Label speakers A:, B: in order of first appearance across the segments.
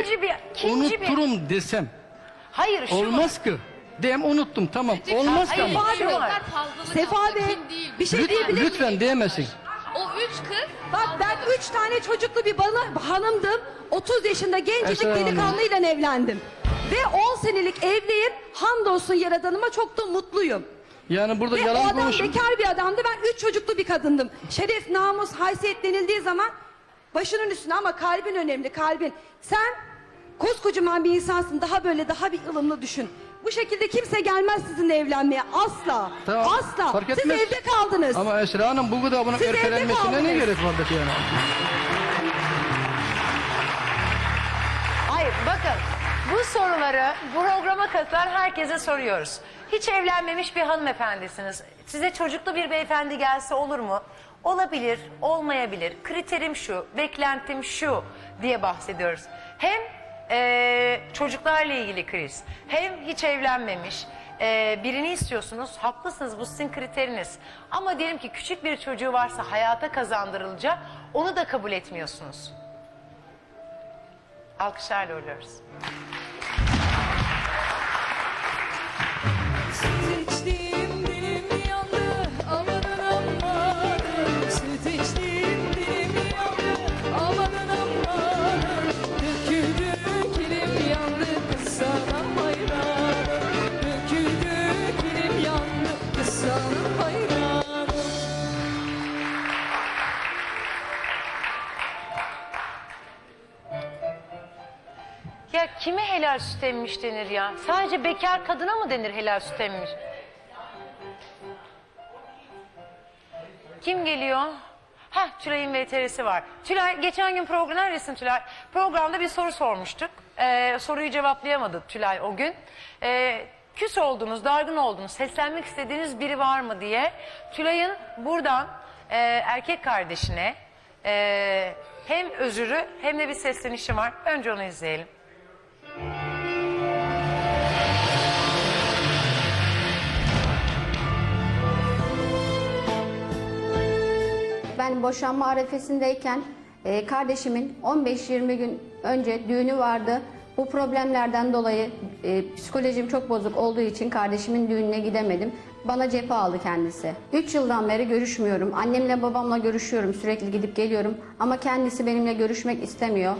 A: ikinci bir ikinci bir
B: unuturum desem
A: hayır şu
B: olmaz ki. Dem unuttum tamam. Olmaz ki
A: Hayır,
B: ama.
A: şu var.
C: Sefa Bey bir şey diyebilir miyim?
B: Lütfen diyemezsin.
D: O üç kız
C: Bak ben üç tane çocuklu bir bana, hanımdım. 30 yaşında gencecik
B: Esra Hanım.
C: delikanlıyla evlendim. Ve 10 senelik evliyim. Hamdolsun yaradanıma çok da mutluyum.
B: Yani burada
C: Ve o
B: yalan
C: adam bekar bir adamdı. Ben üç çocuklu bir kadındım. Şeref, namus, haysiyet denildiği zaman başının üstüne ama kalbin önemli, kalbin. Sen koskocaman bir insansın. Daha böyle, daha bir ılımlı düşün. Bu şekilde kimse gelmez sizinle evlenmeye. Asla.
B: Tamam,
C: Asla.
B: fark
C: Siz
B: etmez.
C: evde kaldınız.
B: Ama Esra Hanım bu kadar bunun
C: Siz evde
B: ertelenmesine ne
C: kaldınız.
B: gerek vardı ki yani?
A: Hayır bakın bu soruları programa katılan herkese soruyoruz. Hiç evlenmemiş bir hanımefendisiniz. Size çocuklu bir beyefendi gelse olur mu? Olabilir, olmayabilir. Kriterim şu, beklentim şu diye bahsediyoruz. Hem eee, çocuklarla ilgili kriz, hem hiç evlenmemiş, eee, birini istiyorsunuz. Haklısınız bu sizin kriteriniz. Ama diyelim ki küçük bir çocuğu varsa hayata kazandırılacak, onu da kabul etmiyorsunuz. Alkışlarla uğurluyoruz. Kime helal süt emmiş denir ya? Sadece bekar kadına mı denir helal süt emmiş? Kim geliyor? Heh Tülay'ın VTR'si var. Tülay geçen gün program neredesin Tülay? Programda bir soru sormuştuk. Ee, soruyu cevaplayamadı Tülay o gün. Ee, küs oldunuz, dargın oldunuz, seslenmek istediğiniz biri var mı diye. Tülay'ın buradan e, erkek kardeşine e, hem özürü hem de bir seslenişi var. Önce onu izleyelim.
E: Ben boşanma arefesindeyken e, kardeşimin 15-20 gün önce düğünü vardı. Bu problemlerden dolayı e, psikolojim çok bozuk olduğu için kardeşimin düğününe gidemedim. Bana cephe aldı kendisi. 3 yıldan beri görüşmüyorum. Annemle babamla görüşüyorum. Sürekli gidip geliyorum. Ama kendisi benimle görüşmek istemiyor.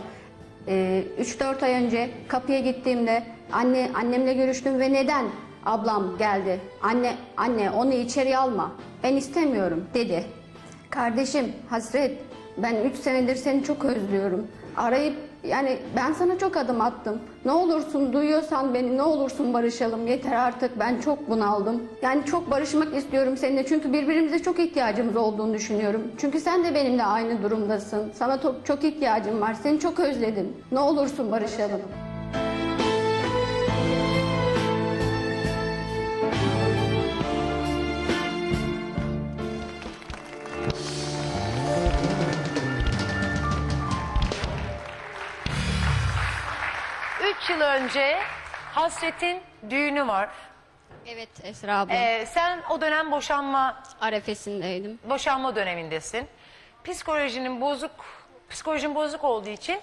E: E, 3-4 ay önce kapıya gittiğimde anne annemle görüştüm ve neden ablam geldi? Anne anne onu içeri alma. Ben istemiyorum dedi. Kardeşim Hasret ben 3 senedir seni çok özlüyorum. Arayıp yani ben sana çok adım attım. Ne olursun duyuyorsan beni ne olursun barışalım yeter artık ben çok bunaldım. Yani çok barışmak istiyorum seninle çünkü birbirimize çok ihtiyacımız olduğunu düşünüyorum. Çünkü sen de benimle aynı durumdasın. Sana çok, ihtiyacım var seni çok özledim. Ne olursun barışalım.
A: Üç önce Hasret'in düğünü var.
E: Evet Esra abla.
A: Ee, sen o dönem boşanma
E: Arefesindeydim.
A: boşanma dönemindesin. Psikolojinin bozuk, psikolojin bozuk olduğu için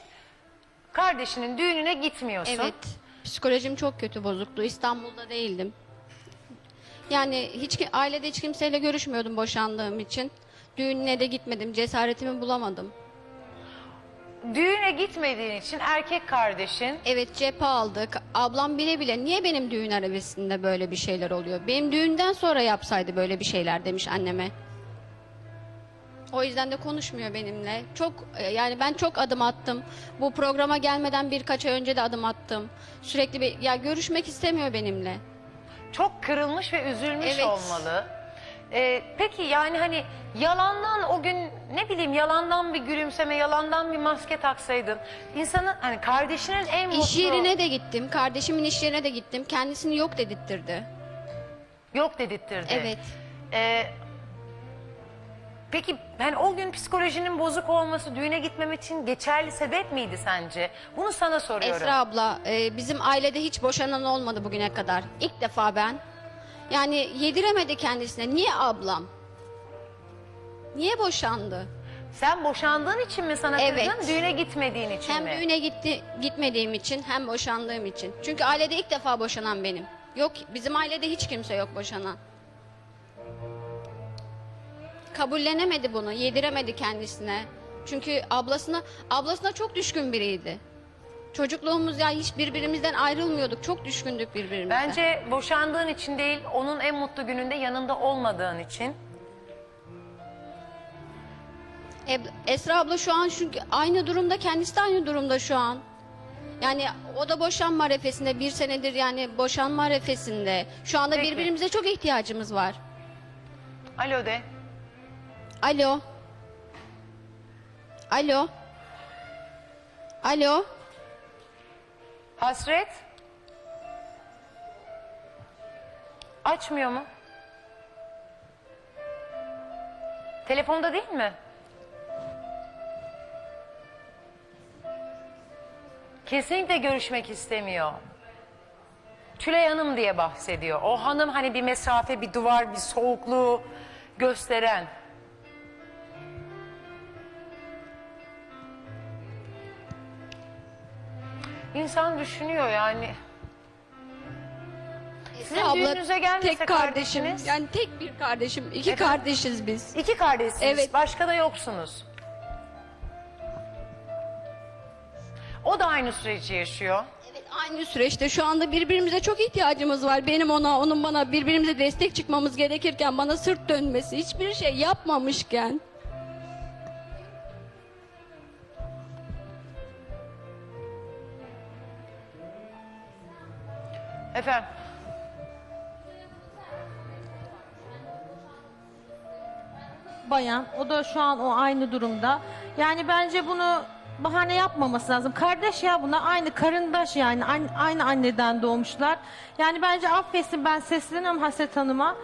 A: kardeşinin düğününe gitmiyorsun.
E: Evet. Psikolojim çok kötü bozuktu. İstanbul'da değildim. Yani hiç ki- ailede hiç kimseyle görüşmüyordum boşandığım için. Düğününe de gitmedim. Cesaretimi bulamadım.
A: Düğüne gitmediğin için erkek kardeşin
E: Evet cephe aldık. Ablam bile bile niye benim düğün arabesinde böyle bir şeyler oluyor? Benim düğünden sonra yapsaydı böyle bir şeyler demiş anneme. O yüzden de konuşmuyor benimle. Çok e, yani ben çok adım attım. Bu programa gelmeden birkaç ay önce de adım attım. Sürekli bir ya görüşmek istemiyor benimle.
A: çok kırılmış ve üzülmüş
E: Evet.
A: olmalı. Ee, peki yani hani yalandan o gün ne bileyim yalandan bir gülümseme, yalandan bir maske taksaydın. insanın hani kardeşinin en mutlu...
E: İş yerine de gittim. Kardeşimin iş yerine de gittim. Kendisini yok dedirttirdi.
A: Yok dedirttirdi.
E: Evet.
A: Ee, peki ben o gün psikolojinin bozuk olması düğüne gitmem için geçerli sebep miydi sence? Bunu sana soruyorum.
E: Esra abla, e, bizim ailede hiç boşanan olmadı bugüne kadar. İlk defa ben. Yani yediremedi kendisine. Niye ablam? Niye boşandı?
A: Sen boşandığın için mi sana
E: Evet.
A: kızdın, düğüne gitmediğin için
E: Hem
A: mi?
E: düğüne gitti, gitmediğim için hem boşandığım için. Çünkü ailede ilk defa boşanan benim. Yok bizim ailede hiç kimse yok boşanan. Kabullenemedi bunu, yediremedi kendisine. Çünkü ablasına ablasına çok düşkün biriydi. Çocukluğumuz ya hiç birbirimizden ayrılmıyorduk. Çok düşkündük birbirimize.
A: Bence boşandığın için değil, onun en mutlu gününde yanında olmadığın için.
E: Eb- Esra abla şu an çünkü aynı durumda kendisi de aynı durumda şu an. Yani o da boşanma arefesinde bir senedir yani boşanma arefesinde. Şu anda
A: Peki.
E: birbirimize çok ihtiyacımız var.
A: Alo de.
E: Alo. Alo. Alo.
A: Hasret. Açmıyor mu? Telefonda değil mi? Kesinlikle görüşmek istemiyor. Tülay Hanım diye bahsediyor. O hanım hani bir mesafe, bir duvar, bir soğukluğu gösteren. İnsan düşünüyor yani. Sizin düğününüze gelmese
E: tek kardeşim.
A: kardeşiniz?
E: Yani tek bir kardeşim. iki
A: Efendim?
E: kardeşiz biz.
A: İki kardeşsiniz.
E: Evet.
A: Başka da yoksunuz. O da aynı süreci yaşıyor.
E: Evet aynı süreçte şu anda birbirimize çok ihtiyacımız var. Benim ona, onun bana birbirimize destek çıkmamız gerekirken bana sırt dönmesi, hiçbir şey yapmamışken.
A: Efendim.
F: bayan. O da şu an o aynı durumda. Yani bence bunu bahane yapmaması lazım. Kardeş ya buna aynı karındaş yani aynı, aynı anneden doğmuşlar. Yani bence affetsin ben sesleniyorum Hasret Hanım'a.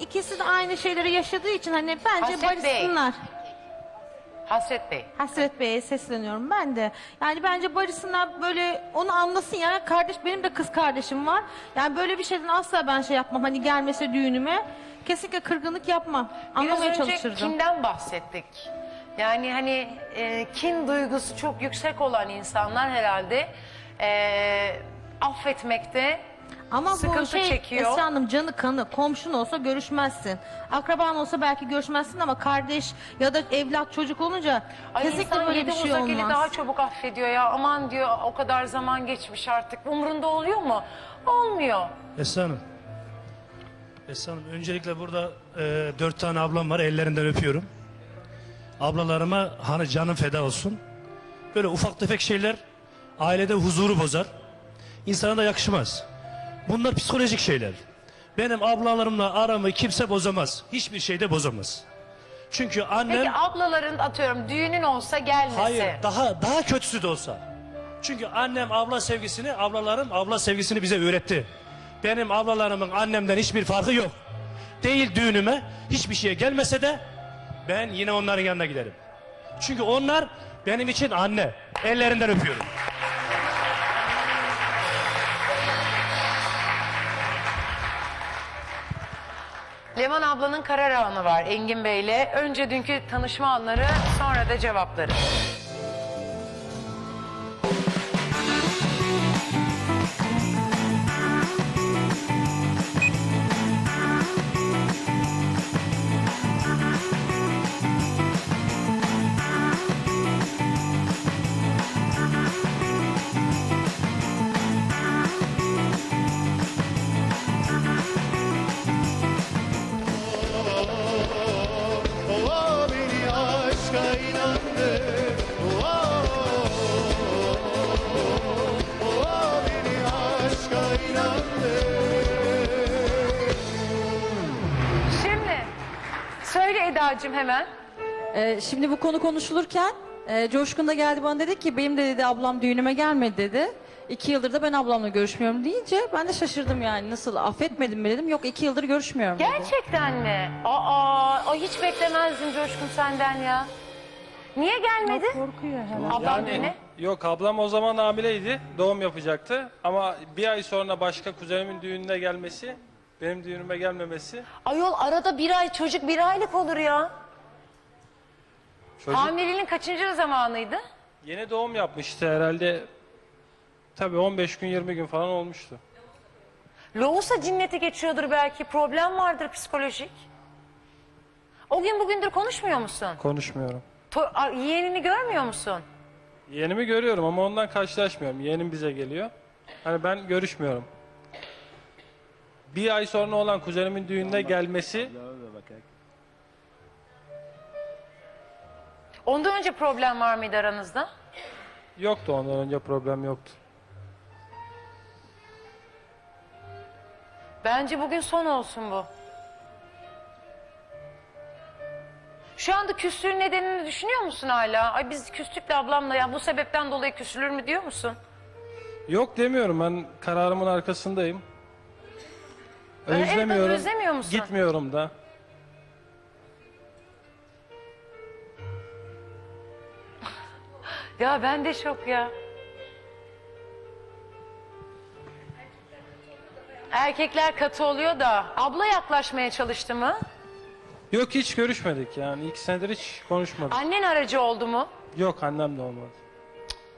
F: İkisi de aynı şeyleri yaşadığı için hani bence
A: Hasret Bey.
F: barışsınlar.
A: Hasret Bey.
F: Hasret Bey'e sesleniyorum ben de. Yani bence barışsınlar böyle onu anlasın ya. Kardeş benim de kız kardeşim var. Yani böyle bir şeyden asla ben şey yapmam. Hani gelmese düğünüme kesinlikle kırgınlık yapmam. Anlamaya
A: Biraz önce
F: çalışırdım.
A: kinden bahsettik. Yani hani e, kin duygusu çok yüksek olan insanlar herhalde e, affetmekte
F: Ama bu
A: sıkıntı
F: şey
A: çekiyor.
F: Esra Hanım canı kanı komşun olsa görüşmezsin. Akraban olsa belki görüşmezsin ama kardeş ya da evlat çocuk olunca
A: Ay
F: kesinlikle
A: insan
F: böyle
A: yedi
F: bir şey
A: uzak
F: olmaz.
A: eli daha çabuk affediyor ya. Aman diyor o kadar zaman geçmiş artık. Umrunda oluyor mu? Olmuyor.
G: Esra Hanım. Esra Hanım öncelikle burada e, dört tane ablam var ellerinden öpüyorum. Ablalarıma hani canım feda olsun. Böyle ufak tefek şeyler ailede huzuru bozar. İnsana da yakışmaz. Bunlar psikolojik şeyler. Benim ablalarımla aramı kimse bozamaz. Hiçbir şeyde bozamaz. Çünkü annem...
A: Peki ablaların atıyorum düğünün olsa gelmese.
G: Hayır daha daha kötüsü de olsa. Çünkü annem abla sevgisini, ablalarım abla sevgisini bize öğretti. Benim ablalarımın annemden hiçbir farkı yok. Değil düğünüme hiçbir şeye gelmese de ben yine onların yanına giderim. Çünkü onlar benim için anne. Ellerinden öpüyorum.
A: Leman ablanın karar anı var Engin Bey'le. Önce dünkü tanışma anları sonra da cevapları. Söyle Eda'cığım hemen.
H: Ee, şimdi bu konu konuşulurken e, Coşkun da geldi bana dedi ki benim de dedi ablam düğünüme gelmedi dedi. İki yıldır da ben ablamla görüşmüyorum deyince ben de şaşırdım yani nasıl affetmedim mi dedim. Yok iki yıldır görüşmüyorum dedi.
A: Gerçekten mi? Aa, ay hiç beklemezdim Coşkun senden ya. Niye gelmedi?
H: Korkuyor herhalde.
A: Ablam düğüne.
I: Yok ablam o zaman hamileydi. Doğum yapacaktı. Ama bir ay sonra başka kuzenimin düğününe gelmesi, benim düğünüme gelmemesi.
A: Ayol arada bir ay çocuk bir aylık olur ya.
I: Çocuk
A: Hamileliğin kaçıncı zamanıydı?
I: yeni doğum yapmıştı herhalde. Tabii 15 gün 20 gün falan olmuştu.
A: Loğusa cinneti geçiyordur belki. Problem vardır psikolojik. O gün bugündür konuşmuyor musun?
I: Konuşmuyorum.
A: To- a- yeğenini görmüyor musun?
I: Yeğenimi görüyorum ama ondan karşılaşmıyorum. Yeğenim bize geliyor. Hani ben görüşmüyorum. Bir ay sonra olan kuzenimin düğününe gelmesi
A: Ondan önce problem var mıydı aranızda?
I: yoktu ondan önce problem yoktu.
A: Bence bugün son olsun bu. Şu anda küslüğün nedenini düşünüyor musun hala? Ay biz küstük de ablamla ya bu sebepten dolayı küsülür mü diyor musun?
I: Yok demiyorum ben kararımın arkasındayım.
A: Ee, evet,
I: Özlemiyorum.
A: özlemiyor musun?
I: Gitmiyorum da.
A: Ya ben de şok ya. Erkekler katı oluyor da abla yaklaşmaya çalıştı mı?
I: Yok hiç görüşmedik yani. İki senedir hiç konuşmadık.
A: Annen aracı oldu mu?
I: Yok annem de olmadı.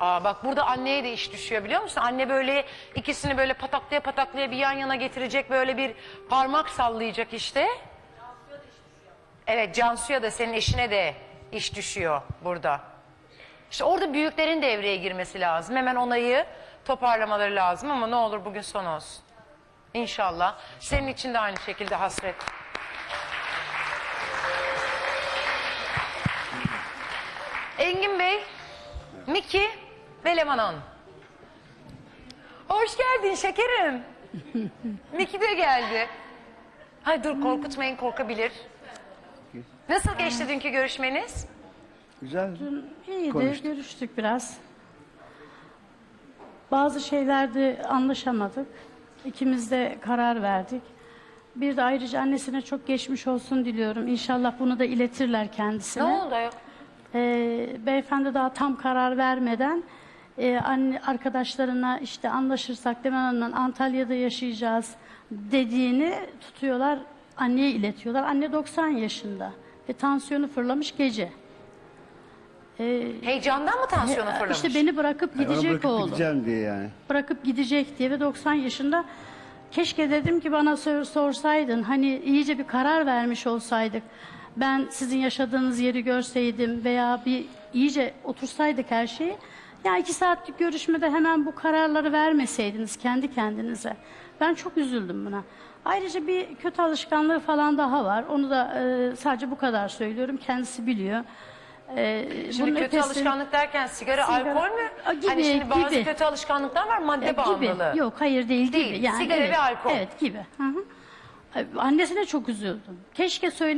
A: Aa bak burada anneye de iş düşüyor biliyor musun? Anne böyle ikisini böyle pataklaya pataklaya bir yan yana getirecek böyle bir parmak sallayacak işte. Evet Cansu'ya da senin eşine de iş düşüyor burada. İşte orada büyüklerin devreye girmesi lazım. Hemen onayı toparlamaları lazım ama ne olur bugün son olsun. İnşallah. Senin için de aynı şekilde hasret. Engin Bey, Miki ve Leman Hanım. Hoş geldin şekerim. Miki de geldi. Hay dur korkutmayın korkabilir. Nasıl geçti dünkü görüşmeniz?
J: Güzel.
K: İyiydi,
J: Konuştuk.
K: görüştük biraz. Bazı şeylerde anlaşamadık. İkimiz de karar verdik. Bir de ayrıca annesine çok geçmiş olsun diliyorum. İnşallah bunu da iletirler
A: Ne
K: kendisine.
A: oldu ayol?
K: Ee, beyefendi daha tam karar vermeden e, anne arkadaşlarına işte anlaşırsak Leman Hanım'la Antalya'da yaşayacağız dediğini tutuyorlar, anneye iletiyorlar. Anne 90 yaşında ve tansiyonu fırlamış gece. Ee,
A: Heyecandan mı tansiyonu fırlamış?
K: işte beni bırakıp
J: Yani ona
K: gidecek
J: bırakıp
K: oğlum.
J: gideceğim diye yani.
K: Bırakıp gidecek diye ve 90 yaşında keşke dedim ki bana sor- sorsaydın hani iyice bir karar vermiş olsaydık. Ben sizin yaşadığınız yeri görseydim veya bir iyice otursaydık her şeyi. Ya iki saatlik görüşmede hemen bu kararları vermeseydiniz kendi kendinize. Ben çok üzüldüm buna. Ayrıca bir kötü alışkanlığı falan daha var. Onu da e, sadece bu kadar söylüyorum. Kendisi biliyor. E,
A: Şimdi
K: bunun
A: kötü
K: ötesi-
A: alışkanlık derken sigara,
K: Sigara-
A: alkol mü?
K: Aa, gibi,
A: hani şimdi bazı
K: gibi.
A: kötü alışkanlıklar var madde
K: E, gibi.
A: bağımlılığı.
K: Yok hayır değil,
A: Değil,
K: gibi. Yani,
A: sigara
K: evet,
A: ve alkol.
K: Evet gibi. Hı hı. E, Annesine çok üzüldüm. Keşke söyle